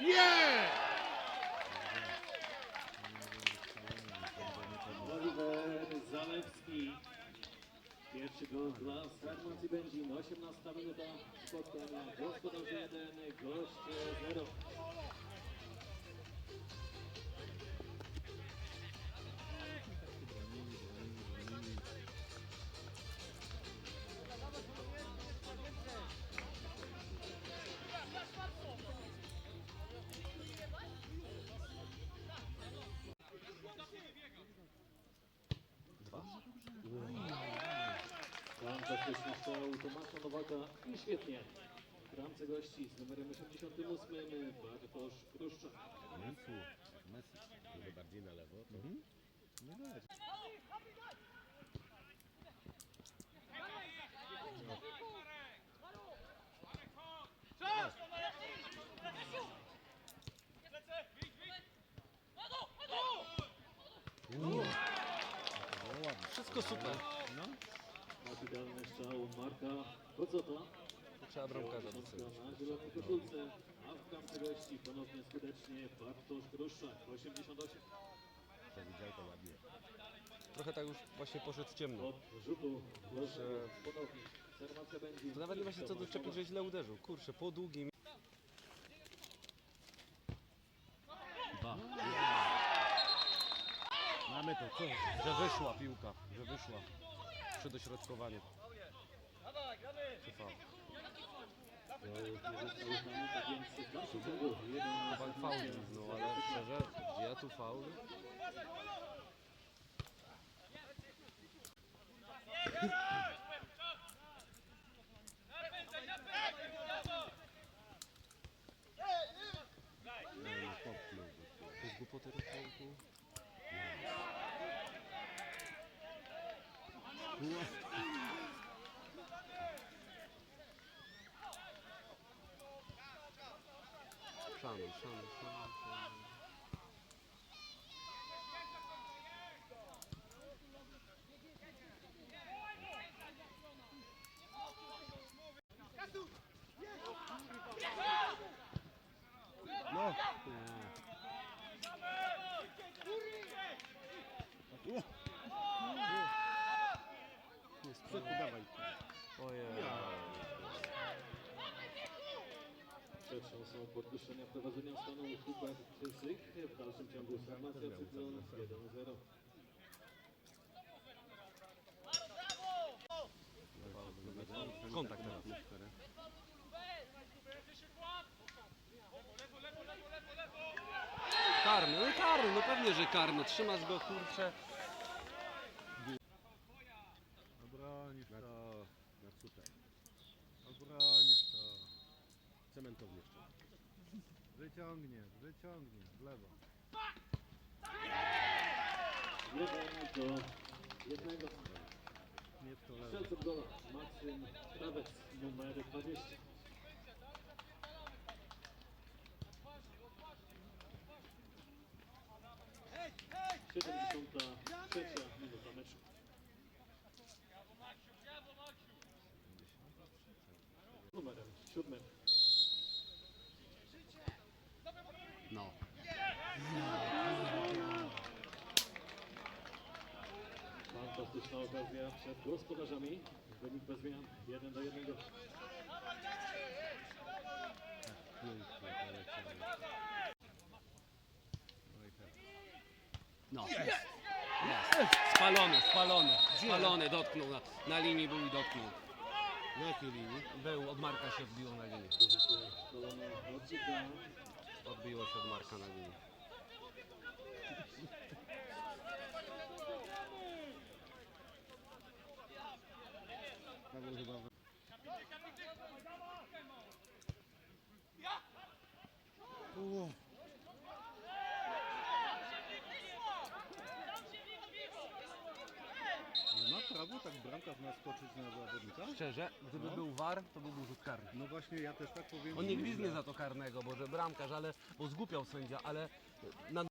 Nie! Oliver Zalewski. Pierwszy gol dla Farmacji Będzin. 18 minuta spotkania. Gospodarze 1, goście 0. Fantastyczny strzał Tomasza Nowaka i świetnie. W bramce gości z numerem 88 Bartosz Kruszczak. Messi, Messi, trochę bardziej na lewo. To... Nie dać. Wszystko super. No, Kapitalny strzał Marka Kocota. Trzeba bramkarza na zielonej koszulce, a w bramce gości ponownie skutecznie Bartosz Kruszczak. 88 to widział to ładnie. Trochę tak już właśnie poszedł ciemno. od rzutu. Proszę ponownie. Farmacja Będzin. To nawet nie ma się co doczepić, że źle uderzył. Kurczę, po długim. Dwa. Mamy to, co? Że wyszła piłka, że wyszła. Dalszym ciągu jeden Pan faul no ale szczerze, gdzie ja tu faul? No, 五四三二一上上上。Szansą podwyższenia prowadzenia stanu Hubert Zyk. W dalszym ciągu formacja Cyklon 1-0. Kontakt teraz. Karny, no karny, no pewnie, że karny. Trzymasz go, kurczę. Obronisz to. Na tutaj. Obronisz to. Cementownie jeszcze. Wyciągnie, wyciągnie, w lewo. Jeden do jednego. Nie w to lewo. Strzelcem gola Maksym Krawec, numer 20. Siedemdziesiąta trzecia minuta meczu. Numerem siódmym. Fantastyczna okazja przed gospodarzami. Wynik bez zmian. Jeden do jednego. Pięknie poleciało. No. Jest. Spalony, spalony. Spalony, dotknął. Na, na linii był i dotknął. Na jakiej linii? Był, od Marka się odbiło na linii. Odbiło się od Marka na linii. Bramkarz naskoczyć na zawodnika? Szczerze, gdyby No. był war, to byłby rzut karny. No właśnie, ja też tak powiem. On nie że- gwizdnie za to karnego, bo że bramkarz, ale bo zgłupiał sędzia, ale na